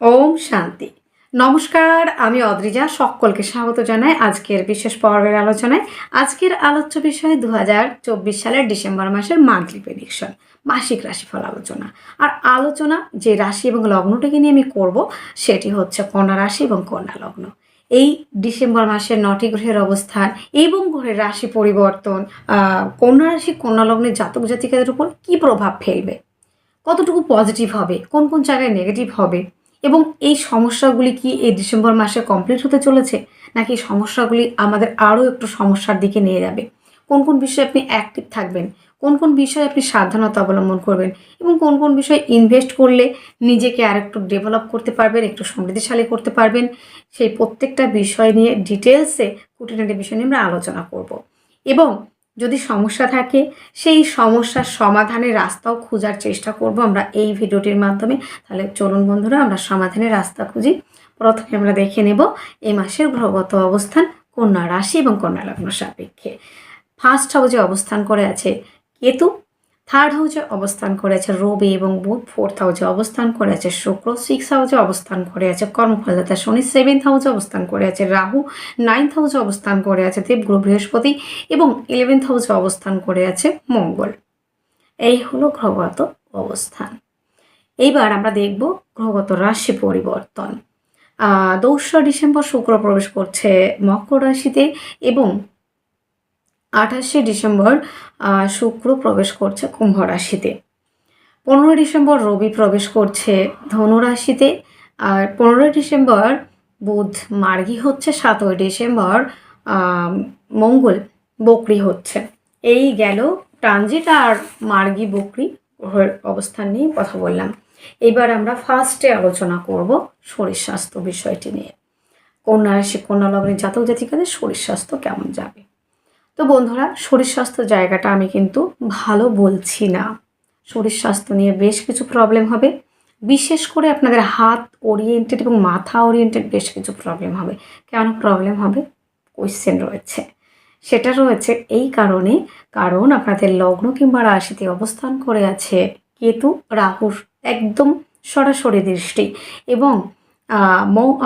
ওম শান্তি। নমস্কার, আমি অদ্রিজা, সকলকে স্বাগত জানাই আজকের বিশেষ পর্বের আলোচনায়। আজকের আলোচ্য বিষয় দু হাজার চব্বিশ সালের ডিসেম্বর মাসের মান্থলি প্রেডিকশন মাসিক রাশিফল আলোচনা। আর আলোচনা যে রাশি এবং লগ্নটাকে নিয়ে আমি করব, সেটি হচ্ছে কন্যা রাশি এবং কন্যা লগ্ন। এই ডিসেম্বর মাসের নটি গ্রহের অবস্থান এবং গ্রহের রাশি পরিবর্তন কন্যা রাশি, কন্যা লগ্নের জাতক জাতিকাদের উপর কী প্রভাব ফেলবে? কতটুকু পজিটিভ হবে? কোন কোন জায়গায় নেগেটিভ হবে? এবং এই সমস্যাগুলি কি এই ডিসেম্বর মাসে কমপ্লিট হতে চলেছে? নাকি সমস্যাগুলি আমাদের আরও একটু সমস্যার দিকে নিয়ে যাবে? কোন কোন বিষয়ে আপনি অ্যাক্টিভ থাকবেন? কোন কোন বিষয়ে আপনি সাবধানতা অবলম্বন করবেন? এবং কোন কোন বিষয়ে ইনভেস্ট করলে নিজেকে আর একটু ডেভেলপ করতে পারবেন, একটু সমৃদ্ধিশালী করতে পারবেন? সেই প্রত্যেকটা বিষয় নিয়ে ডিটেলসে খুঁটিনাটি বিষয় নিয়ে আমরা আলোচনা করব। এবং যদি সমস্যা থাকে, সেই সমস্যার সমাধানের রাস্তাও খোঁজার চেষ্টা করব আমরা এই ভিডিওটির মাধ্যমে। তাহলে চলুন বন্ধুরা, আমরা সমাধানের রাস্তা খুঁজি। প্রথমে আমরা দেখে নেব এই মাসের গ্রহগত অবস্থান কন্যা রাশি এবং কন্যা লগ্ন সাপেক্ষে। ফার্স্ট হাউজে অবস্থান করে আছে কেতু থার্ড হাউজে অবস্থান করে আছে রবি এবং বুধ। ফোর্থ হাউজে অবস্থান করে আছে শুক্র। সিক্স হাউজে অবস্থান করে আছে কর্মফলদাতা শনি। সেভেন্থ হাউজে অবস্থান করে আছে রাহু। নাইন্থ হাউসে অবস্থান করে আছে দেবগুরু বৃহস্পতি এবং ইলেভেন্থ হাউসে অবস্থান করে আছে মঙ্গল। এই হলো গ্রহগত অবস্থান। এইবার আমরা দেখব গ্রহগত রাশি পরিবর্তন। দোসরা ডিসেম্বর শুক্র প্রবেশ করছে মকর রাশিতে এবং আঠাশে ডিসেম্বর শুক্র প্রবেশ করছে কুম্ভ রাশিতে। পনেরোই ডিসেম্বর রবি প্রবেশ করছে ধনু রাশিতে। আর পনেরোই ডিসেম্বর বুধ মার্গী হচ্ছে সাতই ডিসেম্বর মঙ্গল বকরি হচ্ছে। এই গেল ট্রানজিট আর মার্গী বকরি গ্রহের অবস্থান নিয়ে কথা বললাম। এবার আমরা ফার্স্টে আলোচনা করব শরীর স্বাস্থ্য বিষয়টি নিয়ে। কন্যা রাশি, কন্যা লগ্নের জাতক জাতিকাদের শরীর স্বাস্থ্য কেমন যাবে? তো বন্ধুরা, শরীর স্বাস্থ্য জায়গাটা আমি কিন্তু ভালো বলছি না। শরীর স্বাস্থ্য নিয়ে বেশ কিছু প্রবলেম হবে। বিশেষ করে আপনাদের হাত ওরিয়েন্টেড এবং মাথা ওরিয়েন্টেড বেশ কিছু প্রবলেম হবে। কেন প্রবলেম হবে? কোয়েশ্চেন রয়েছে। সেটা রয়েছে এই কারণে, কারণ আপনাদের লগ্ন কিংবা রাশিতে অবস্থান করে আছে কেতু রাহুর একদম সরাসরি দৃষ্টি। এবং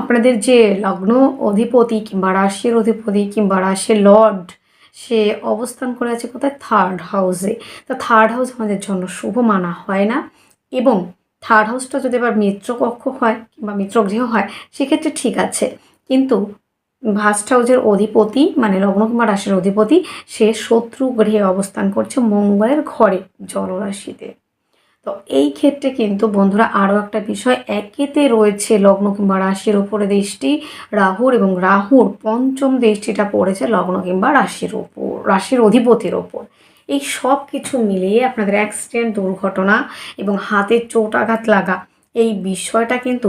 আপনাদের যে লগ্ন অধিপতি কিংবা রাশির অধিপতি কিংবা রাশির লর্ড সে অবস্থান করে আছে কোথায়? থার্ড হাউসে তা থার্ড হাউস আমাদের জন্য শুভ মানা হয় না। এবং থার্ড হাউসটা যদি আবার মিত্রকক্ষ হয় কিংবা মিত্রগৃহ হয়, সেক্ষেত্রে ঠিক আছে। কিন্তু ভাস্ট হাউসের অধিপতি মানে লগ্ন কুমার রাশির অধিপতি, সে শত্রু গৃহে অবস্থান করছে মঙ্গলের ঘরে, জলরাশিতে। তো এই ক্ষেত্রে কিন্তু বন্ধুরা আরও একটা বিষয়, একেতে রয়েছে লগ্ন কিংবা রাশির উপরে দৃষ্টি রাহুর এবং রাহুর পঞ্চম দৃষ্টিটা পড়েছে লগ্ন কিংবা রাশির ওপর রাশির অধিপতির ওপর এই সব কিছু মিলিয়ে আপনাদের অ্যাক্সিডেন্ট, দুর্ঘটনা এবং হাতে চোট আঘাত লাগা, এই বিষয়টা কিন্তু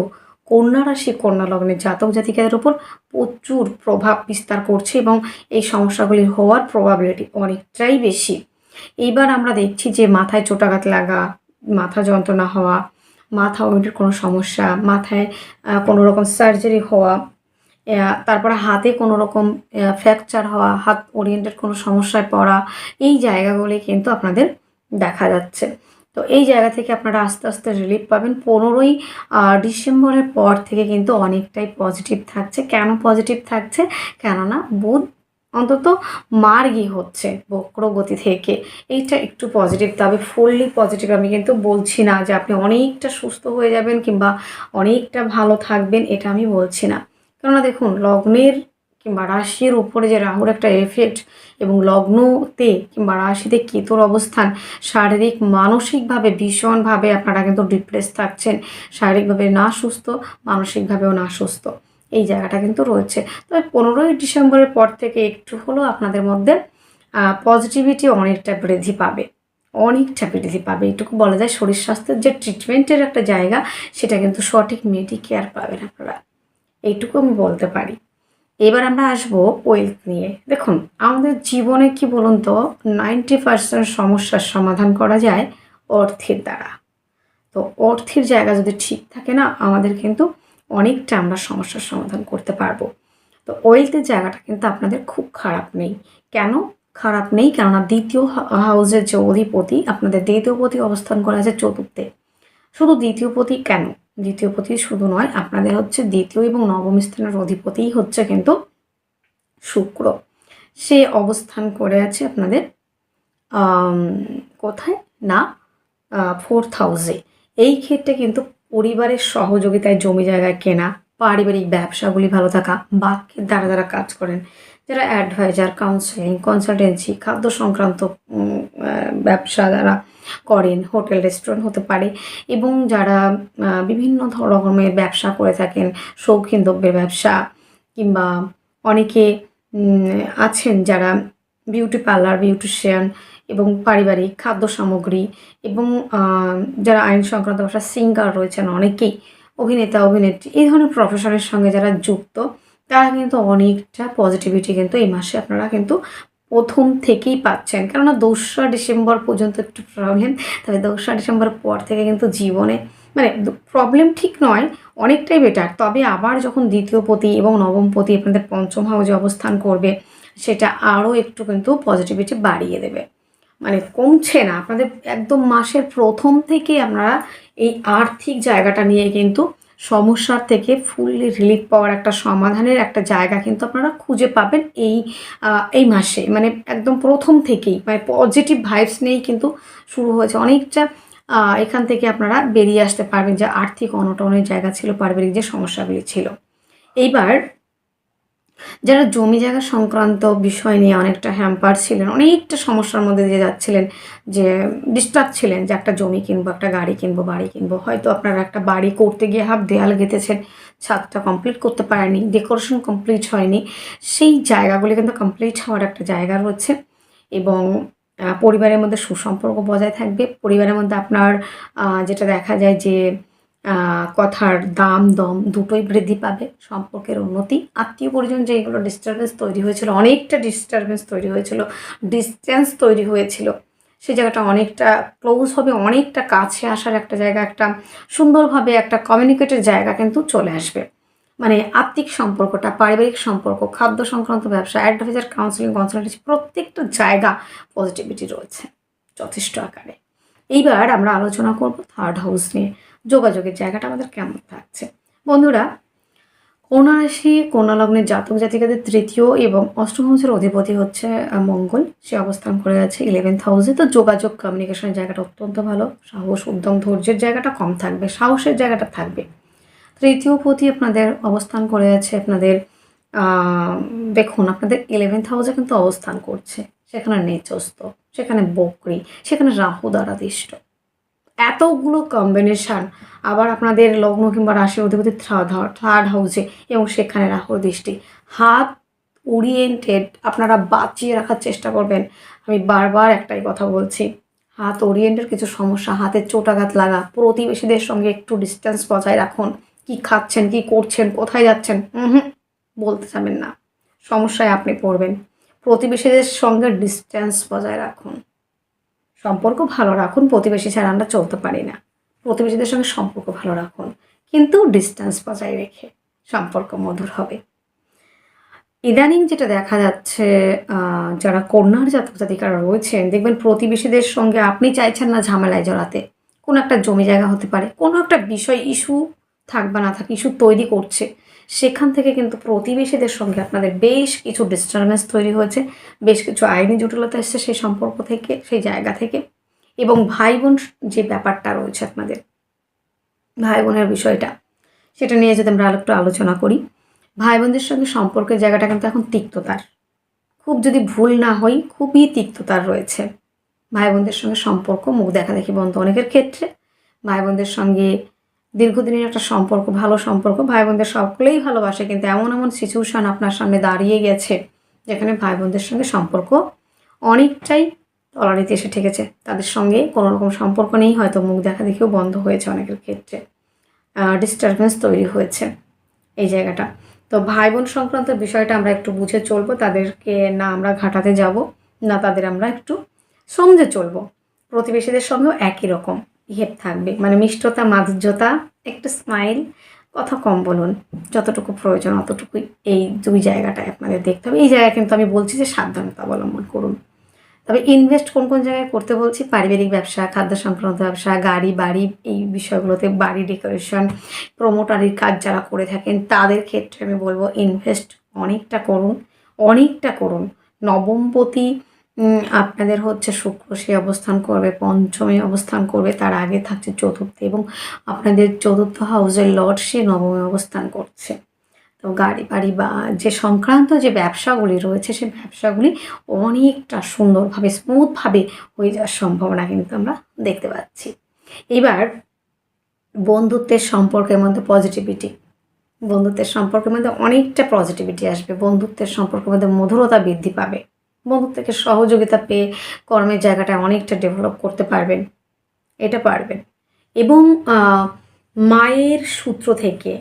কন্যা রাশি, কন্যা লগ্নের জাতক জাতিকাদের উপর প্রচুর প্রভাব বিস্তার করছে এবং এই সমস্যাগুলি হওয়ার প্রবাবিলিটি অনেকটাই বেশি। এইবার আমরা দেখছি যে মাথায় চোটাঘাত লাগা মাথা যন্ত্রণা হওয়া, মাথা ওইটার কোনো সমস্যা, মাথায় কোনো রকম সার্জারি হওয়া তারপরে হাতে কোনো রকম ফ্র্যাকচার হওয়া, হাত ওরিয়েন্টেড কোনো সমস্যায় পড়া, এই জায়গাগুলি কিন্তু আপনাদের দেখা যাচ্ছে। তো এই জায়গা থেকে আপনারা আস্তে আস্তে রিলিফ পাবেন। পনেরোই ডিসেম্বরের পর থেকে কিন্তু অনেকটাই পজিটিভ থাকছে। কেন পজিটিভ থাকছে? কেননা বুধ অন্তত মার্গই হচ্ছে বক্রগতি থেকে। এইটা একটু পজিটিভ তবে ফুললি পজিটিভ আমি কিন্তু বলছি না যে আপনি অনেকটা সুস্থ হয়ে যাবেন কিংবা অনেকটা ভালো থাকবেন, এটা আমি বলছি না। কেননা দেখুন, লগ্নের কিংবা রাশির উপরে যে রাহুর একটা এফেক্ট এবং লগ্নতে কিংবা রাশিতে কেতুর অবস্থান, শারীরিক, মানসিকভাবে ভীষণভাবে আপনারা কিন্তু ডিপ্রেস থাকছেন। শারীরিকভাবে না সুস্থ, মানসিকভাবেও না সুস্থ। এই জায়গাটা কিন্তু রয়েছে। তবে পনেরোই ডিসেম্বরের পর থেকে একটু হলেও আপনাদের মধ্যে পজিটিভিটি অনেকটা বৃদ্ধি পাবে। অনেকটা বৃদ্ধি পাবে। এইটুকু বলা যায় শরীর স্বাস্থ্যের যে ট্রিটমেন্টের একটা জায়গা, সেটা কিন্তু সঠিক মেডিকেয়ার পাবেন আপনারা। এইটুকু আমি বলতে পারি। এবার আমরা আসব ওয়েলথ নিয়ে। দেখুন, আমাদের জীবনে কি বলুন তো নাইনটি পার্সেন্ট সমস্যার সমাধান করা যায় অর্থের দ্বারা। তো অর্থের জায়গা যদি ঠিক থাকে না, আমাদের কিন্তু অনেকটা আমরা সমস্যার সমাধান করতে পারব। তো ওয়েলথের জায়গাটা কিন্তু আপনাদের খুব খারাপ নেই। কেন? খারাপ নেই কেননা দ্বিতীয় হাউসের যে অধিপতি, আপনাদের দ্বিতীয় পতি অবস্থান করে আছে চতুর্থে। শুধু দ্বিতীয় পতি কেন? দ্বিতীয় পতি শুধু নয়, আপনাদের হচ্ছে দ্বিতীয় এবং নবম স্থানের অধিপতিই হচ্ছে কিন্তু শুক্র। সে অবস্থান করে আছে আপনাদের কোথায়? না ফোর্থ হাউসে এই ক্ষেত্রে কিন্তু পরিবারের সহযোগিতায় জমি জায়গায় কেনা, পারিবারিক ব্যবসাগুলি ভালো থাকা, বাক্যের দ্বারা যারা কাজ করেন, যারা অ্যাডভাইজার কাউন্সেলিং কনসালটেন্সি খাদ্য সংক্রান্ত ব্যবসা যারা করেন, হোটেল রেস্টুরেন্ট হতে পারে এবং যারা বিভিন্ন রকমের ব্যবসা করে থাকেন, শৌখিন দ্রব্যের ব্যবসা কিংবা অনেকে আছেন যারা বিউটি পার্লার বিউটিশিয়ান এবং পারিবারিক খাদ্য সামগ্রী এবং যারা আইন সংক্রান্ত ব্যবসা সিঙ্গার রয়েছেন অনেকেই, অভিনেতা, অভিনেত্রী, এই ধরনের প্রফেশনের সঙ্গে যারা যুক্ত, তারা কিন্তু অনেকটা পজিটিভিটি কিন্তু এই মাসে আপনারা কিন্তু প্রথম থেকেই পাচ্ছেন। কেননা দোসরা ডিসেম্বর পর্যন্ত একটু প্রবলেম তবে দোসরা ডিসেম্বর পর থেকে কিন্তু জীবনে মানে প্রবলেম ঠিক নয়, অনেকটাই বেটার তবে আবার যখন দ্বিতীয় পতি এবং নবম পতি আপনাদের পঞ্চম হাউজে অবস্থান করবে, সেটা আরও একটু কিন্তু পজিটিভিটি বাড়িয়ে দেবে। মানে কমছে না। আপনাদের একদম মাসের প্রথম থেকে আপনারা এই আর্থিক জায়গাটা নিয়ে কিন্তু সমস্যার থেকে ফুললি রিলিফ পাওয়ার একটা সমাধানের একটা জায়গা কিন্তু আপনারা খুঁজে পাবেন এই এই মাসে। মানে একদম প্রথম থেকেই মানে পজিটিভ ভাইবস নিয়েই কিন্তু শুরু হয়েছে। অনেকটা এখান থেকে আপনারা বেরিয়ে আসতে পারবেন যে আর্থিক অনটনের জায়গা ছিল, পারিবারিক যে সমস্যাগুলি ছিল। এইবার যারা জমি জায়গা সংক্রান্ত বিষয় নিয়ে অনেকটা হ্যাম্পার ছিলেন, অনেকটা সমস্যার মধ্যে দিয়ে যাচ্ছিলেন, যে ডিস্টার্ব ছিলেন যে একটা জমি কিনবো, একটা গাড়ি কিনবো, বাড়ি কিনবো। হয়তো আপনারা একটা বাড়ি করতে গিয়ে হাফ দেয়াল গেঁথেছেন, ছাদটা কমপ্লিট করতে পারেনি ডেকোরেশন কমপ্লিট হয়নি। সেই জায়গাগুলি কিন্তু কমপ্লিট হওয়ার একটা জায়গা রয়েছে এবং পরিবারের মধ্যে সুসম্পর্ক বজায় থাকবে। পরিবারের মধ্যে আপনার যেটা দেখা যায় যে কথার দাম, দম দুটোই বৃদ্ধি পাবে সম্পর্কের উন্নতি। আত্মীয় পরিজন যেগুলো ডিস্টারবেন্স তৈরি হয়েছিল, অনেকটা ডিস্টারবেন্স তৈরি হয়েছিল ডিস্টেন্স তৈরি হয়েছিল। সেই জায়গাটা অনেকটা ক্লোজ হবে, অনেকটা কাছে আসার একটা জায়গা, একটা সুন্দরভাবে একটা কমিউনিকেটের জায়গা কিন্তু চলে আসবে। মানে আত্মিক সম্পর্কটা, পারিবারিক সম্পর্ক, খাদ্য সংক্রান্ত ব্যবসা অ্যাডভাইজার কাউন্সিলিং কনসালটেন্সি প্রত্যেকটা জায়গা পজিটিভিটি রয়েছে, যথেষ্ট আকারে। এইবার আমরা আলোচনা করব থার্ড হাউস নিয়ে। যোগাযোগের জায়গাটা আমাদের কেমন থাকছে? বন্ধুরা কন্যা রাশি কন্যা লগ্নের জাতক জাতিকাদের তৃতীয় এবং অষ্টম হাউসের অধিপতি হচ্ছে মঙ্গল। সে অবস্থান করে আছে ইলেভেন্থ হাউসে তো যোগাযোগ কমিউনিকেশনের জায়গাটা অত্যন্ত ভালো। সাহস, উদ্যম, ধৈর্যের জায়গাটা কম থাকবে, সাহসের জায়গাটা থাকবে। তৃতীয় পতি আপনাদের অবস্থান করে আছে আপনাদের দেখুন, আপনাদের ইলেভেন্থ হাউসে কিন্তু অবস্থান করছে। সেখানে নেচস্ত, সেখানে বকরি, সেখানে রাহু দ্বারা দিষ্ট। এতগুলো কম্বিনেশান আবার আপনাদের লগ্ন কিংবা রাশি অধিপতি থার্ড থার্ড হাউসে এবং সেখানে রাহুর দৃষ্টি। হাত ওরিয়েন্টেড আপনারা বাঁচিয়ে রাখার চেষ্টা করবেন। আমি বারবার একটাই কথা বলছি, হাত ওরিয়েন্টেড কিছু সমস্যা, হাতে চোটাঘাত লাগা, প্রতিবেশীদের সঙ্গে একটু ডিস্টেন্স বজায় রাখুন। কি খাচ্ছেন, কি করছেন, কোথায় যাচ্ছেন? হুম বলতে যাবেন না। সমস্যায় আপনি পড়বেন। প্রতিবেশীদের সঙ্গে ডিস্টেন্স বজায় রাখুন। সম্পর্ক ভালো রাখুন, প্রতিবেশী ছাড়া আমরা চলতে পারি না। প্রতিবেশীদের সঙ্গে সম্পর্ক ভালো রাখুন, কিন্তু ডিস্টেন্স বজায় রেখে সম্পর্ক মধুর হবে। ইদানিং যেটা দেখা যাচ্ছে যারা কন্যার জাতক জাতিকারা রয়েছেন, দেখবেন প্রতিবেশীদের সঙ্গে আপনি চাইছেন না ঝামেলায় জড়াতে। কোনো একটা জমি জায়গা হতে পারে, কোনো একটা বিষয় ইস্যু থাক বা না থাক ইস্যু তৈরি করছে। সেখান থেকে কিন্তু প্রতিবেশীদের সঙ্গে আপনাদের বেশ কিছু ডিস্টারবেন্স তৈরি হয়েছে, বেশ কিছু আইনি জটিলতা এসছে সেই সম্পর্ক থেকে, সেই জায়গা থেকে। এবং ভাই বোন যে ব্যাপারটা রয়েছে আপনাদের ভাই বোনের বিষয়টা, সেটা নিয়ে যদি আমরা একটু আলোচনা করি ভাই বোনদের সঙ্গে সম্পর্কের জায়গাটা কিন্তু এখন তিক্ততার। খুব যদি ভুল না হই খুবই তিক্ততার রয়েছে। ভাই বোনদের সঙ্গে সম্পর্ক, মুখ দেখা দেখি বন্ধ অনেকের ক্ষেত্রে। ভাই বোনদের সঙ্গে দীর্ঘদিনের একটা সম্পর্ক, ভালো সম্পর্ক ভাই বোনদের সকলেই ভালোবাসে, কিন্তু এমন এমন সিচুয়েশন আপনার সামনে দাঁড়িয়ে গেছে, যেখানে ভাই বোনদের সঙ্গে সম্পর্ক অনেকটাই তলানিতে এসে ঠেকেছে। তাদের সঙ্গে কোনো রকম সম্পর্ক নেই, হয়তো মুখ দেখা দেখেও বন্ধ হয়েছে অনেকের ক্ষেত্রে। ডিস্টারবেন্স তৈরি হয়েছে এই জায়গাটা। তো ভাই বোন সংক্রান্ত বিষয়টা আমরা একটু বুঝে চলবো, তাদেরকে না আমরা ঘাটাতে যাব, না তাদের আমরা একটু সমঝে চলবো। প্রতিবেশীদের সঙ্গেও একই রকম। বিহেভ থাকবে। মানে মিষ্টতা, মাধুর্যতা, একটু স্মাইল কথা কম বলুন। যতটুকু প্রয়োজন অতটুকুই এই দুই জায়গাটায় আপনাদের দেখতে হবে। এই জায়গায় কিন্তু আমি বলছি যে সাবধানতা অবলম্বন করুন। তবে ইনভেস্ট কোন কোন জায়গায় করতে বলছি? পারিবারিক ব্যবসা, খাদ্য সংক্রান্ত ব্যবসা, গাড়ি, বাড়ি, এই বিষয়গুলোতে বাড়ি ডেকোরেশন প্রোমোটারির কাজ যারা করে থাকেন, তাদের ক্ষেত্রে আমি বলব ইনভেস্ট অনেকটা করুন। অনেকটা করুন। নবমপতি আপনাদের হচ্ছে শুক্র সে অবস্থান করবে, পঞ্চমে অবস্থান করবে, তার আগে থাকছে চতুর্থে এবং আপনাদের চতুর্থ হাউসের লর্ড সে নবমে অবস্থান করছে। তো গাড়ি বাড়ি বা যে সংক্রান্ত যে ব্যবসাগুলি রয়েছে সেই ব্যবসাগুলি অনেকটা সুন্দরভাবে স্মুথভাবে হয়ে যাওয়ার সম্ভাবনা কিন্তু আমরা দেখতে পাচ্ছি। এবার বন্ধুত্বের সম্পর্কের মধ্যে পজিটিভিটি বন্ধুত্বের সম্পর্কের মধ্যে অনেকটা পজিটিভিটি আসবে। বন্ধুত্বের সম্পর্কের মধ্যে মধুরতা বৃদ্ধি পাবে। বন্ধুত্ব থেকে সহযোগিতা পেয়ে কর্মের জায়গাটা অনেকটা ডেভেলপ করতে পারবেন এটা পারবেন। এবং মায়ের সূত্র থেকে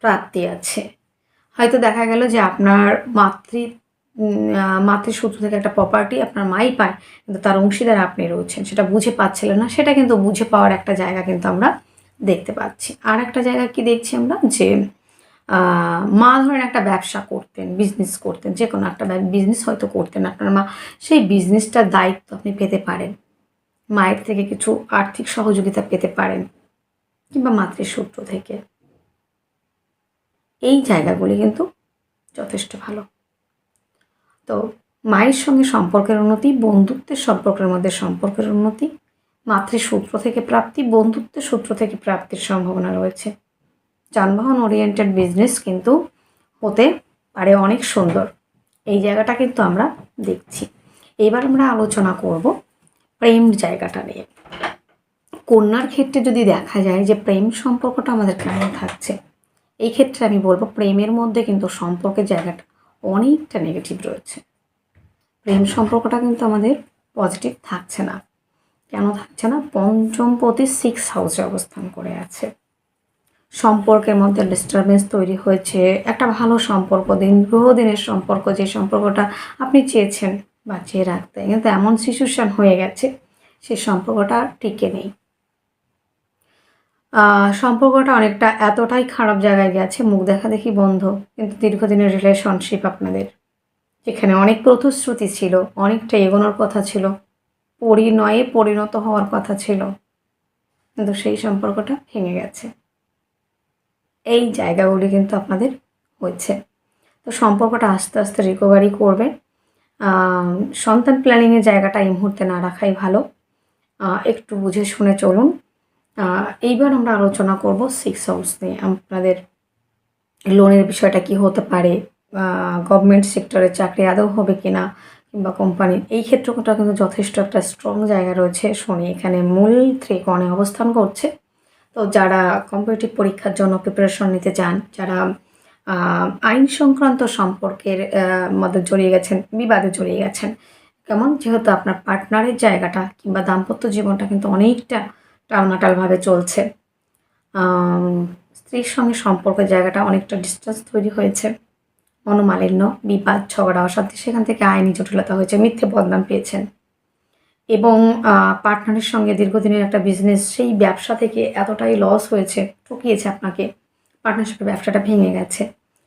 প্রাপ্তি আছে। হয়তো দেখা গেল যে আপনার মাতৃ উম, আহ, মাতৃসূত্র থেকে একটা প্রপার্টি আপনার মাই পায় কিন্তু তার অংশীদার আপনি রয়েছেন সেটা বুঝে পাচ্ছিলেন না সেটা কিন্তু বুঝে পাওয়ার একটা জায়গা কিন্তু আমরা দেখতে পাচ্ছি। আর একটা জায়গা কি দেখছি আমরা? যে মা ধরেন একটা ব্যবসা করতেন বিজনেস করতেন যে কোনো একটা বিজনেস হয়তো করতেন আপনার মা। সেই বিজনেসটার দায়িত্ব আপনি পেতে পারেন। মায়ের থেকে কিছু আর্থিক সহযোগিতা পেতে পারেন কিংবা মাতৃসূত্র থেকে। এই জায়গাগুলি কিন্তু যথেষ্ট ভালো। তো মায়ের সঙ্গে সম্পর্কের উন্নতি, বন্ধুত্বের সম্পর্কের মধ্যে সম্পর্কের উন্নতি মাতৃসূত্র থেকে প্রাপ্তি, বন্ধুত্বের সূত্র থেকে প্রাপ্তির সম্ভাবনা রয়েছে। যানবাহন ওরিয়েন্টেড বিজনেস কিন্তু হতে পারে অনেক সুন্দর। এই জায়গাটা কিন্তু আমরা দেখছি। এবার আমরা আলোচনা করব প্রেম জায়গাটা নিয়ে। কন্যার ক্ষেত্রে যদি দেখা যায় যে প্রেম সম্পর্কটা আমাদের কেমন থাকছে, এই ক্ষেত্রে আমি বলব প্রেমের মধ্যে কিন্তু সম্পর্কের জায়গাটা অনেকটা নেগেটিভ রয়েছে। প্রেম সম্পর্কটা কিন্তু আমাদের পজিটিভ থাকছে না। কেন থাকছে না? পঞ্চম প্রতি সিক্স হাউসে অবস্থান করে আছে। সম্পর্কের মধ্যে ডিস্টারবেন্স তৈরি হয়েছে। একটা ভালো সম্পর্ক, দিন দীর্ঘদিনের সম্পর্ক, যে সম্পর্কটা আপনি চেয়েছেন বা চেয়ে রাখতে। কিন্তু এমন সিচুয়েশন হয়ে গেছে, সেই সম্পর্কটা টিকে নেই। সম্পর্কটা অনেকটা এতটাই খারাপ জায়গায় গেছে, মুখ দেখা দেখি বন্ধ। কিন্তু দীর্ঘদিনের রিলেশনশিপ আপনাদের, যেখানে অনেক প্রতিশ্রুতি ছিল, অনেকটা এগোনোর কথা ছিল, পরিণয়ে পরিণত হওয়ার কথা ছিল। কিন্তু সেই সম্পর্কটা ভেঙে গেছে। এই জায়গাগুলি কিন্তু আপনাদের হয়েছে তো সম্পর্কটা আস্তে আস্তে রিকভারি করবে সন্তান প্ল্যানিংয়ের জায়গাটা এই মুহূর্তে না রাখাই ভালো। একটু বুঝে শুনে চলুন। এইবার আমরা আলোচনা করব সিক্স হাউস নিয়ে। আপনাদের লোনের বিষয়টা কি হতে পারে? গভর্নমেন্ট সেক্টরে চাকরি আদৌ হবে কি না কিংবা কোম্পানি এই ক্ষেত্রটা কিন্তু যথেষ্ট একটা স্ট্রং জায়গা রয়েছে। শনি, এখানে মূল ত্রিকোণে অবস্থান করছে। তো যারা কম্পিটিটিভ পরীক্ষার জন্য প্রিপারেশন নিতে চান, যারা আইন সংক্রান্ত সম্পর্কের মধ্যে জড়িয়ে গেছেন, বিবাদে জড়িয়ে গেছেন, কেমন? যেহেতু আপনার পার্টনারের জায়গাটা কিংবা দাম্পত্য জীবনটা কিন্তু অনেকটা টালমাটালভাবে চলছে স্ত্রীর সঙ্গে সম্পর্কের জায়গাটা অনেকটা ডিস্টেন্স তৈরি হয়েছে, মনোমালিন্য, বিবাদ, ঝগড়া, অশান্তি, সেখান থেকে আইনি জটিলতা হয়েছে, মিথ্যে বদনাম পেয়েছেন। এবং পার্টনারের সঙ্গে দীর্ঘদিনের একটা বিজনেস সেই ব্যবসা থেকে এতটাই লস হয়েছে, ঠকিয়েছে আপনাকে। পার্টনারশিপের ব্যবসাটা ভেঙে গেছে।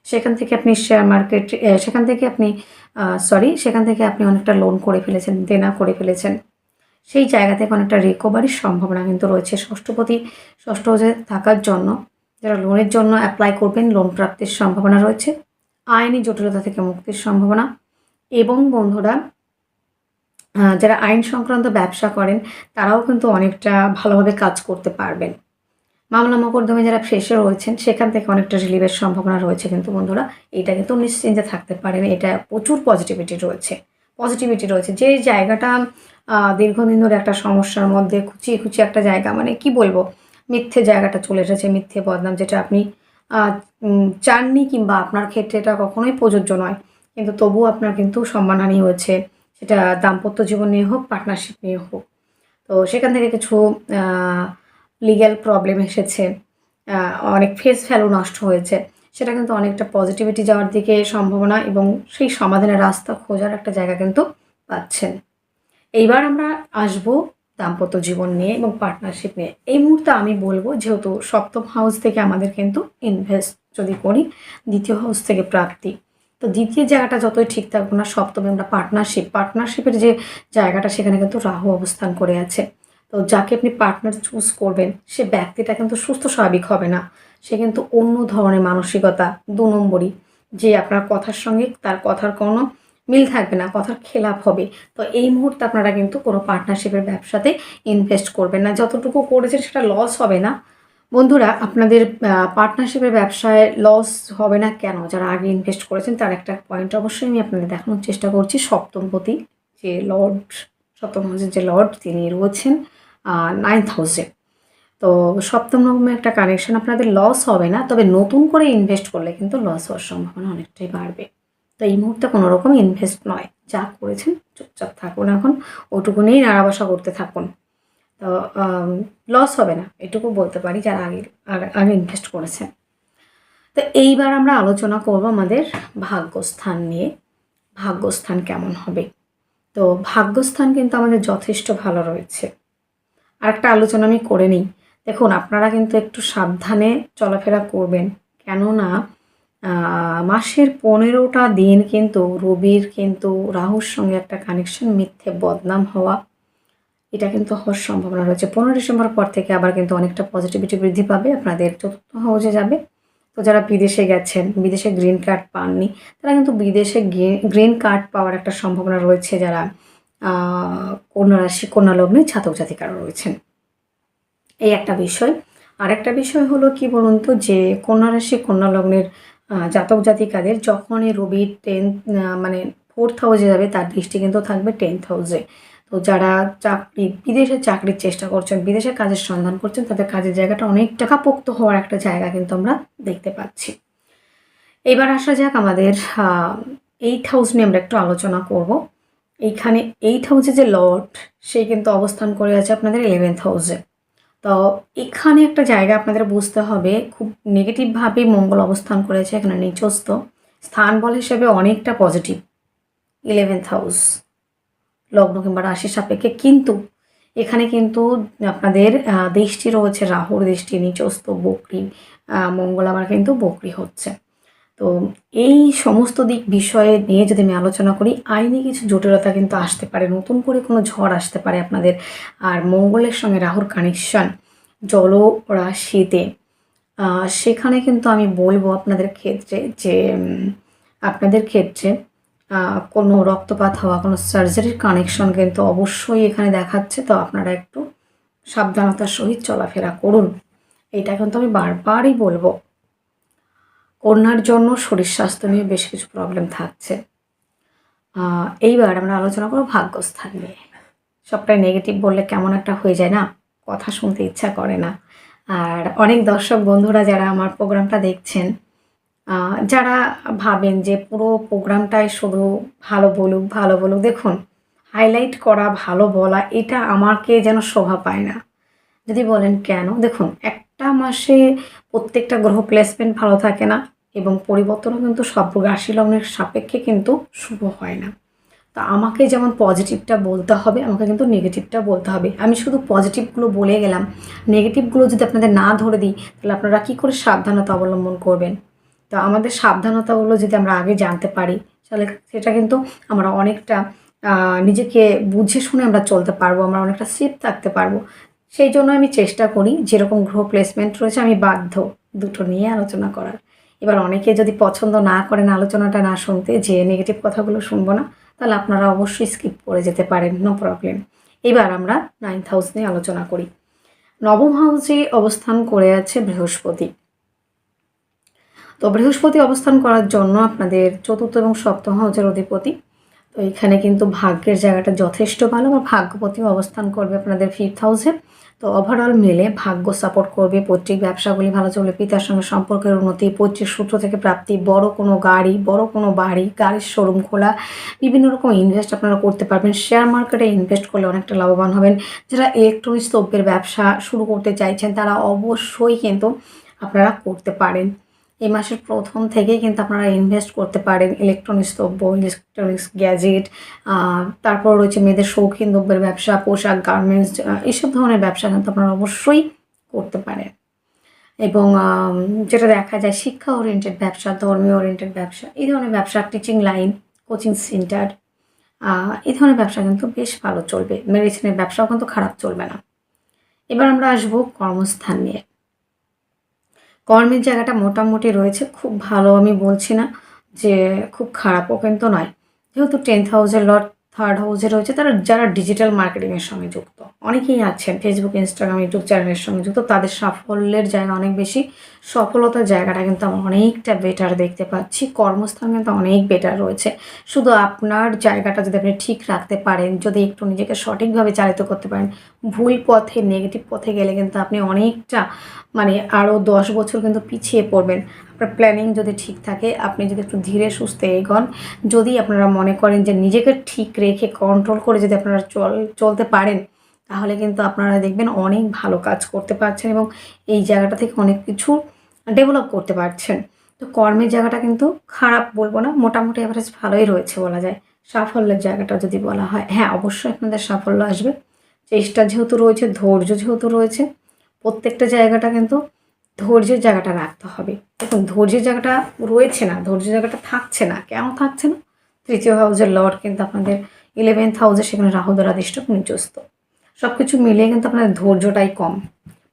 সেখান থেকে আপনি শেয়ার মার্কেট সেখান থেকে আপনি সরি সেখান থেকে আপনি অনেকটা লোন করে ফেলেছেন, দেনা করে ফেলেছেন। সেই জায়গা থেকে অনেকটা রিকভারির সম্ভাবনা কিন্তু রয়েছে ষষ্ঠপতি, ষষ্ঠ থাকার জন্য। যারা লোনের জন্য অ্যাপ্লাই করবেন লোন প্রাপ্তির সম্ভাবনা রয়েছে। আইনি জটিলতা থেকে মুক্তির সম্ভাবনা। এবং বন্ধুরা যারা আইন সংক্রান্ত ব্যবসা করেন, তারাও কিন্তু অনেকটা ভালোভাবে কাজ করতে পারবেন। মামলা মোকদ্দমে যারা ফ্রেশে রয়েছেন, সেখান থেকে অনেকটা রিলিভের সম্ভাবনা রয়েছে কিন্তু বন্ধুরা। এটা কিন্তু নিশ্চিন্তে থাকতে পারেন। এটা প্রচুর পজিটিভিটি রয়েছে। পজিটিভিটি রয়েছে। যে জায়গাটা দীর্ঘদিন ধরে একটা সমস্যার মধ্যে খুচিয়ে খুচিয়ে একটা জায়গা মানে কি বলব? মিথ্যে জায়গাটা চলে এসেছে, মিথ্যে বদনাম, যেটা আপনি চাননি কিংবা আপনার ক্ষেত্রে এটা কখনোই প্রযোজ্য নয়। কিন্তু তবুও আপনার কিন্তু সম্মানহানি হয়েছে। সেটা দাম্পত্য জীবন নিয়ে হোক পার্টনারশিপ নিয়ে হোক। তো সেখান থেকে কিছু লিগ্যাল প্রবলেম এসেছে। অনেক ফেস ভ্যালু নষ্ট হয়েছে। সেটা কিন্তু অনেকটা পজিটিভিটি যাওয়ার দিকে সম্ভাবনা এবং সেই সমাধানের রাস্তা খোঁজার একটা জায়গা কিন্তু পাচ্ছেন। এইবার আমরা আসব দাম্পত্য জীবন নিয়ে এবং পার্টনারশিপ নিয়ে। এই মুহূর্তে আমি বলব, যেহেতু সপ্তম হাউস থেকে আমাদের কিন্তু ইনভেস্ট যদি করি, দ্বিতীয় হাউস থেকে প্রাপ্তি। তো দ্বিতীয় জায়গাটা যতই ঠিক থাকব না, সপ্তমে আমরা পার্টনারশিপ পার্টনারশিপের যে জায়গাটা সেখানে কিন্তু রাহু অবস্থান করে আছে। তো যাকে আপনি পার্টনার চুজ করবেন, সে ব্যক্তিটা কিন্তু সুস্থ স্বাভাবিক হবে না। সে কিন্তু অন্য ধরনের মানসিকতা, দু নম্বরই। যে আপনার কথার সঙ্গে তার কথার কোনো মিল থাকবে না, কথার খেলাপ হবে। তো এই মুহূর্তে আপনারা কিন্তু কোনো পার্টনারশিপের ব্যবসাতে ইনভেস্ট করবেন না। যতটুকু করেছেন সেটা লস হবে না। বন্ধুরা, আপনাদের পার্টনারশিপের ব্যবসায় লস হবে না কেন? যারা আগে ইনভেস্ট করেছেন, তার একটা পয়েন্ট অবশ্যই আমি আপনাদের দেখানোর চেষ্টা করছি। সপ্তমপতি যে লর্ড সপ্তম যে লর্ড তিনি রয়েছেন নাইন্থ হাউসে তো সপ্তম নবমে একটা কানেকশন আপনাদের লস হবে না, তবে নতুন করে ইনভেস্ট করলে কিন্তু লস হওয়ার সম্ভাবনা অনেকটাই বাড়বে। তো এই মুহূর্তে কোনো রকম ইনভেস্ট নয়। যা করেছেন, চুপচাপ থাকুন এখন ওটুকু নিয়েই নাড়াবাসা করতে থাকুন। তো লস হবে না, এটুকু বলতে পারি যারা আগে, আগে- ইনভেস্ট করেছেন তো এইবার আমরা আলোচনা করব আমাদের ভাগ্যস্থান নিয়ে, ভাগ্যস্থান কেমন হবে। তো ভাগ্যস্থান কিন্তু আমাদের যথেষ্ট ভালো রয়েছে। আর একটা আলোচনা আমি করে নিই। দেখুন, আপনারা কিন্তু একটু সাবধানে চলাফেরা করবেন, কেননা মাসের পনেরোটা দিন কিন্তু রবির কিন্তু রাহুর সঙ্গে একটা কানেকশন মিথ্যে বদনাম হওয়া এটা কিন্তু হওয়ার সম্ভাবনা রয়েছে। পনেরো ডিসেম্বর পর থেকে আবার কিন্তু অনেকটা পজিটিভিটি বৃদ্ধি পাবে, আপনাদের চতুর্থ হাউসে যাবে। তো যারা বিদেশে গেছেন, বিদেশে গ্রিন কার্ড পাননি, তারা কিন্তু বিদেশে গ্রিন কার্ড পাওয়ার একটা সম্ভাবনা রয়েছে যারা কন্যা রাশি কন্যা লগ্নে রয়েছেন। এই একটা বিষয়। আর একটা বিষয় হলো কি বলুন তো, যে কন্যা রাশি কন্যা লগ্নের জাতক জাতিকাদের যখনই রবি টেন মানে ফোর্থ হাউসে যাবে, তার দৃষ্টি কিন্তু থাকবে টেন্থ হাউসে তো যারা চাকরি বিদেশে চাকরির চেষ্টা করছেন বিদেশে কাজের সন্ধান করছেন, তাদের কাজের জায়গাটা অনেক টাকা পোক্ত হওয়ার একটা জায়গা কিন্তু আমরা দেখতে পাচ্ছি। এবার আসা যাক আমাদের এইট হাউস নিয়ে আমরা একটু আলোচনা করব। এইখানে এইট হাউসে যে লর্ড সে কিন্তু অবস্থান করে আছে আপনাদের ইলেভেন্থ হাউসে তো এখানে একটা জায়গা আপনাদের বুঝতে হবে, খুব নেগেটিভভাবে মঙ্গল অবস্থান করেছে, এখানে নিচস্ত স্থান বল হিসেবে অনেকটা পজিটিভ ইলেভেন্থ হাউস লগ্ন কিংবা রাশির সাপেক্ষে। কিন্তু এখানে কিন্তু আপনাদের দৃষ্টি রয়েছে রাহুর দৃষ্টি নিচস্ত বকরি মঙ্গল আবার কিন্তু বকরি হচ্ছে। তো এই সমস্ত দিক বিষয়ে নিয়ে যদি আমি আলোচনা করি, আইনি কিছু জটিলতা কিন্তু আসতে পারে, নতুন করে কোনো ঝড় আসতে পারে আপনাদের। আর মঙ্গলের সঙ্গে রাহুর কানেকশন জল রাশিতে সেখানে কিন্তু আমি বলব আপনাদের ক্ষেত্রে যে আপনাদের ক্ষেত্রে কোনো রক্তপাত হওয়া, কোনো সার্জারির কানেকশন কিন্তু অবশ্যই এখানে দেখাচ্ছে। তো আপনারা একটু সাবধানতার সহিত চলাফেরা করুন। এটা কিন্তু আমি বারবারই বলব। কন্যার জন্য শরীর স্বাস্থ্য নিয়ে বেশ কিছু প্রবলেম থাকছে। এইবার আমরা আলোচনা করব ভাগ্যস্থান নিয়ে। সবটাই নেগেটিভ বললে কেমন একটা হয়ে যায় না? কথা শুনতে ইচ্ছা করে না। আর অনেক দর্শক বন্ধুরা যারা আমার প্রোগ্রামটা দেখছেন যারা ভাবেন যে পুরো প্রোগ্রামটাই শুধু ভালো বলুক ভালো বলুক, দেখুন হাইলাইট করা, ভালো বলা, এটা আমাকে যেন শোভা পায় না। যদি বলেন কেন? দেখুন, একটা মাসে প্রত্যেকটা গ্রহ প্লেসমেন্ট ভালো থাকে না এবং পরিবর্তনও কিন্তু সব রাশি লগ্নের সাপেক্ষে কিন্তু শুভ হয় না। তো আমাকে যেমন পজিটিভটা বলতে হবে, আমাকে কিন্তু নেগেটিভটা বলতে হবে। আমি শুধু পজিটিভগুলো বলে গেলাম। নেগেটিভগুলো যদি আপনাদের না ধরে দিই, তাহলে আপনারা কী করে সাবধানতা অবলম্বন করবেন? তো আমাদের সাবধানতাগুলো যদি আমরা আগে জানতে পারি, তাহলে সেটা কিন্তু আমরা অনেকটা নিজেকে বুঝে শুনে আমরা চলতে পারব, আমরা অনেকটা সেফ থাকতে পারব। সেই জন্য আমি চেষ্টা করি, যেরকম গ্রহ প্লেসমেন্ট রয়েছে, আমি বাধ্য দুটো নিয়ে আলোচনা করার। এবার অনেকে যদি পছন্দ না করেন আলোচনাটা না শুনতে, যে নেগেটিভ কথাগুলো শুনব না, তাহলে আপনারা অবশ্যই স্কিপ করে যেতে পারেন নো প্রবলেম এবার আমরা নাইন্থ হাউস নিয়ে আলোচনা করি। নবম হাউসে অবস্থান করে আছে বৃহস্পতি। তো বৃহস্পতি অবস্থান করার জন্য আপনাদের চতুর্থ এবং সপ্তম হাউসের অধিপতি। তো এখানে কিন্তু ভাগ্যের জায়গাটা যথেষ্ট ভালো, বা ভাগ্যপতিও অবস্থান করবে আপনাদের ফিফথ হাউসে তো ওভারঅল মিলে ভাগ্য সাপোর্ট করবে, পৈতৃক ব্যবসাগুলি ভালো চলবে, পিতার সঙ্গে সম্পর্কের উন্নতি, পৈতৃক সূত্র থেকে প্রাপ্তি, বড় কোনো গাড়ি, বড় কোনো বাড়ি, গাড়ির শোরুম খোলা, বিভিন্ন রকম ইনভেস্ট আপনারা করতে পারবেন। শেয়ার মার্কেটে ইনভেস্ট করলে অনেকটা লাভবান হবেন। যারা ইলেকট্রনিক্স দ্রব্যের ব্যবসা শুরু করতে চাইছেন, তারা অবশ্যই কিন্তু আপনারা করতে পারেন। এই মাসের প্রথম থেকেই কিন্তু আপনারা ইনভেস্ট করতে পারেন ইলেকট্রনিক্স দ্রব্য ইলেকট্রনিক্স গ্যাজেট তারপর রয়েছে মেয়েদের শৌখিন দ্রব্যের ব্যবসা, পোশাক গার্মেন্টস এইসব ধরনের ব্যবসা কিন্তু আপনারা অবশ্যই করতে পারেন। এবং যেটা দেখা যায় শিক্ষা ওরিয়েন্টেড ব্যবসা ধর্মীয় ওরিয়েন্টেড ব্যবসা, এই ধরনের ব্যবসা টিচিং লাইন কোচিং সেন্টার এই ধরনের ব্যবসা কিন্তু বেশ ভালো চলবে। মেডিসিনের ব্যবসাও কিন্তু খারাপ চলবে না। এবার আমরা আসব কর্মস্থান নিয়ে। কর্মের জায়গাটা মোটামুটি রয়েছে, খুব ভালো আমি বলছি না যে খুব খারাপও কিন্তু নয়। যেহেতু টেন থাউজেন্ড লট থার্ড হাউসে রয়েছে, তারা যারা ডিজিটাল মার্কেটিংয়ের সঙ্গে যুক্ত। অনেকেই আছেন ফেসবুক ইনস্টাগ্রাম ইউটিউব চ্যানেলের সঙ্গে যুক্ত, তাদের সাফল্যের জায়গা অনেক বেশি, সফলতার জায়গাটা কিন্তু আমরা অনেকটা বেটার দেখতে পাচ্ছি, কর্মস্থান কিন্তু অনেক বেটার রয়েছে। শুধু আপনার জায়গাটা যদি আপনি ঠিক রাখতে পারেন, যদি একটু নিজেকে সঠিকভাবে চালিত করতে পারেন, ভুল পথে নেগেটিভ পথে গেলে কিন্তু আপনি অনেকটা মানে আরও দশ বছর কিন্তু পিছিয়ে পড়বেন। আপনার প্ল্যানিং যদি ঠিক থাকে, আপনি যদি একটু ধীরে সুস্থে এগোন, যদি আপনারা মনে করেন যে নিজেকে ঠিক রেখে কন্ট্রোল করে যদি আপনারা চল, চলতে পারেন, তাহলে কিন্তু আপনারা দেখবেন অনেক ভালো কাজ করতে পারছেন এবং এই জায়গাটা থেকে অনেক কিছু ডেভেলপ করতে পারছেন। তো কর্মের জায়গাটা কিন্তু খারাপ বলব না, মোটামুটি অ্যাভারেজ ভালোই রয়েছে বলা যায়। সাফল্যের জায়গাটা যদি বলা হয় হ্যাঁ অবশ্যই আপনাদের সাফল্য আসবে। চেষ্টা যেহেতু রয়েছে, ধৈর্য যেহেতু রয়েছে, প্রত্যেকটা জায়গাটা কিন্তু ধৈর্যের জায়গাটা রাখতে হবে। দেখুন, ধৈর্যের জায়গাটা রয়েছে না, ধৈর্যের জায়গাটা থাকছে না। কেন থাকছে না? তৃতীয় হাউসের লর্ড কিন্তু আপনাদের ইলেভেন্থ হাউসে সেখানে রাহু দ্বারা দৃষ্ট নিচস্ত সব কিছু মিলিয়ে কিন্তু আপনাদের ধৈর্যটাই কম।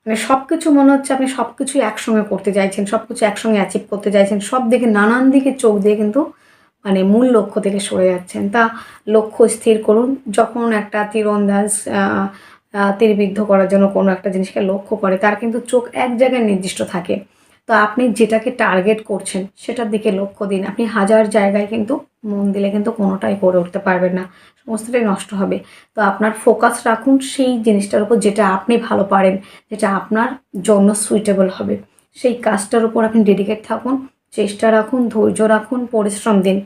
মানে সব কিছু মনে হচ্ছে আপনি সব কিছু একসঙ্গে করতে চাইছেন সব কিছু একসঙ্গে অ্যাচিভ করতে চাইছেন, সব দিকে, নানান দিকে চোখ দিয়ে কিন্তু মানে মূল লক্ষ্য থেকে সরে যাচ্ছেন। তা লক্ষ্য স্থির করুন। যখন একটা তীরন্দাজ তীরবিদ্ধ করার জন্য কোনো একটা জিনিসকে লক্ষ্য করে, তার কিন্তু চোখ এক জায়গায় নির্দিষ্ট থাকে। তো আপনি যেটাকে টার্গেট করছেন, সেটার দিকে লক্ষ্য দিন। আপনি হাজার জায়গায় কিন্তু মন দিলে কিন্তু কোনোটাই করে উঠতে পারবেন না, সমস্তটাই নষ্ট হবে। তো আপনার ফোকাস রাখুন সেই জিনিসটার উপর যেটা আপনি ভালো পারেন, যেটা আপনার জন্য সুইটেবল হবে। সেই কাজটার উপর আপনি ডেডিকেট থাকুন, চেষ্টা রাখুন, ধৈর্য রাখুন, পরিশ্রম দিন।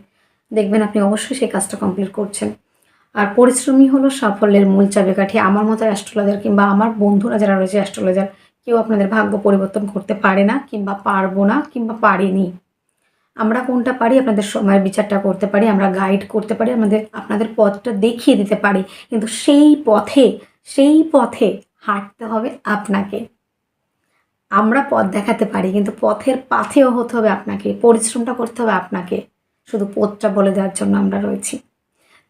দেখবেন আপনি অবশ্যই সেই কাজটা কমপ্লিট করছেন। আর পরিশ্রমই হলো সাফল্যের মূল চাবিকাঠি। আমার মতো অ্যাস্ট্রোলজার কিংবা আমার বন্ধুরা যারা রয়েছে অ্যাস্ট্রোলজার কেউ আপনাদের ভাগ্য পরিবর্তন করতে পারে না কিংবা পারব না কিংবা পারিনি। আমরা কোনটা পারি? আপনাদের সময়ের বিচারটা করতে পারি, আমরা গাইড করতে পারি, আমাদের, আপনাদের পথটা দেখিয়ে দিতে পারি। কিন্তু সেই পথে সেই পথে হাঁটতে হবে আপনাকে। আমরা পথ দেখাতে পারি, কিন্তু পথের পাথেও হতে হবে আপনাকে। পরিশ্রমটা করতে হবে আপনাকে। শুধু পথটা বলে দেওয়ার জন্য আমরা রয়েছি।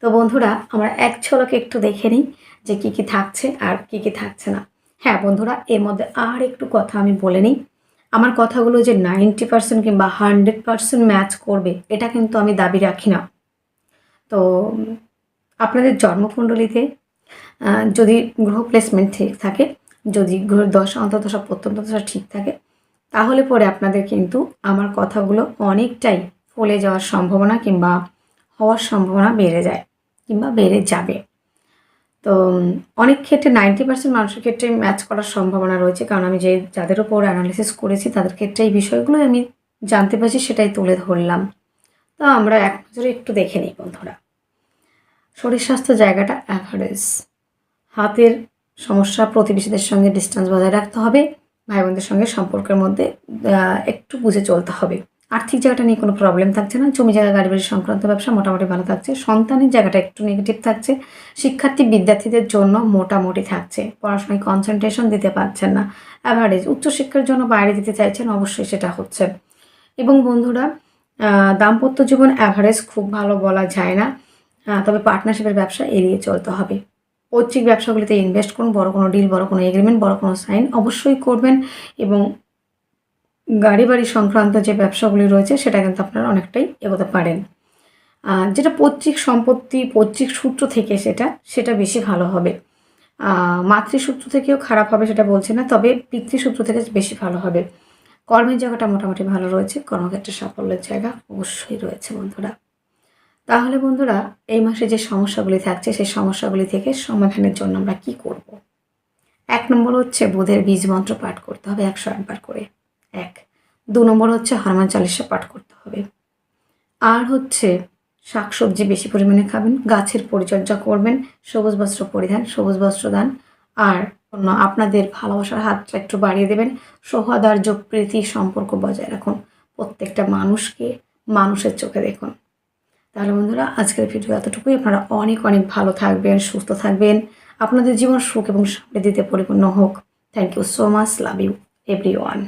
তো বন্ধুরা, আমরা এক ঝলকে একটু দেখে নিই যে কী কী থাকছে আর কী কী থাকছে না। হ্যাঁ বন্ধুরা, এর মধ্যে আর একটু কথা আমি বলে নিই। আমার কথাগুলো যে নাইনটি পার্সেন্ট কিংবা হান্ড্রেড পার্সেন্ট ম্যাচ করবে, এটা কিন্তু আমি দাবি রাখি না। তো আপনাদের জন্মকুণ্ডলিতে যদি গ্রহ প্লেসমেন্ট ঠিক থাকে, যদি গ্রহ দশা অন্তর্দশা প্রত্যন্ত দশা ঠিক থাকে, তাহলে পরে আপনাদের কিন্তু আমার কথাগুলো অনেকটাই ফলে যাওয়ার সম্ভাবনা কিংবা হওয়ার সম্ভাবনা বেড়ে যায়। কিংবা বেড়ে যাবে। তো অনেক ক্ষেত্রে নাইনটি পার্সেন্ট মানুষের ক্ষেত্রে ম্যাচ করার সম্ভাবনা রয়েছে। কারণ আমি যে, যাদের উপর অ্যানালিসিস করেছি, তাদের ক্ষেত্রে এই বিষয়গুলো আমি জানতে পারছি, সেটাই তুলে ধরলাম। তো আমরা এক নজরে একটু দেখে নিই বন্ধুরা। শরীর স্বাস্থ্য জায়গাটা অ্যাভারেজ হাতের সমস্যা প্রতিবেশীদের সঙ্গে ডিস্টেন্স বজায় রাখতে হবে। ভাই বোনদের সঙ্গে সম্পর্কের মধ্যে একটু বুঝে চলতে হবে। আর্থিক জায়গাটা নিয়ে কোনো প্রবলেম থাকছে না, জমি জায়গা, গাড়ি বাড়ি সংক্রান্ত ব্যবসা মোটামুটি ভালো থাকছে, সন্তানের জায়গাটা একটু নেগেটিভ থাকছে, শিক্ষার্থী, বিদ্যার্থীদের জন্য মোটামুটি থাকছে, পড়াশোনায় কনসেন্ট্রেশন দিতে পারছেন না অ্যাভারেজ উচ্চশিক্ষার জন্য বাইরে দিতে চাইছেন অবশ্যই সেটা হচ্ছে। এবং বন্ধুরা দাম্পত্য জীবন অ্যাভারেজ খুব ভালো বলা যায় না তবে পার্টনারশিপের ব্যবসা এড়িয়ে চলতে হবে। পৈতৃক ব্যবসাগুলিতে ইনভেস্ট করুন, বড় কোনো ডিল বড় কোনো এগ্রিমেন্ট বড় কোনো সাইন অবশ্যই করবেন এবং গাড়ি বাড়ি সংক্রান্ত যে ব্যবসাগুলি রয়েছে, সেটা কিন্তু আপনারা অনেকটাই এগোতে পারেন। যেটা পৈতৃক সম্পত্তি, পৈতৃক সূত্র থেকে সেটা সেটা বেশি ভালো হবে। মাতৃসূত্র থেকেও খারাপ হবে সেটা বলছে না, তবে পিতৃসূত্র থেকে বেশি ভালো হবে। কর্মের জায়গাটা মোটামুটি ভালো রয়েছে, কর্মক্ষেত্রে সাফল্যের জায়গা অবশ্যই রয়েছে বন্ধুরা। তাহলে বন্ধুরা, এই মাসে যে সমস্যাগুলি থাকছে, সেই সমস্যাগুলি থেকে সমাধানের জন্য আমরা কি করব? এক নম্বর হচ্ছে বুধের বীজ মন্ত্র পাঠ করতে হবে, একশো একবার করে। এক। দু নম্বর হচ্ছে হনুমান চালিশা পাঠ করতে হবে। আর হচ্ছে শাকসবজি বেশি পরিমাণে খাবেন, গাছের পরিচর্যা করবেন, সবুজ বস্ত্র পরিধান, সবুজ বস্ত্র দান আর অন্য আপনাদের ভালোবাসার হাতটা একটু বাড়িয়ে দেবেন, সৌহার্দ্য প্রীতি সম্পর্ক বজায় রাখুন, প্রত্যেকটা মানুষকে মানুষের চোখে দেখুন। তাহলে বন্ধুরা, আজকের ভিডিও এতটুকুই। আপনারা অনেক অনেক ভালো থাকবেন, সুস্থ থাকবেন। আপনাদের জীবন সুখ এবং সমৃদ্ধিতে পরিপূর্ণ হোক। Thank you so much love you every one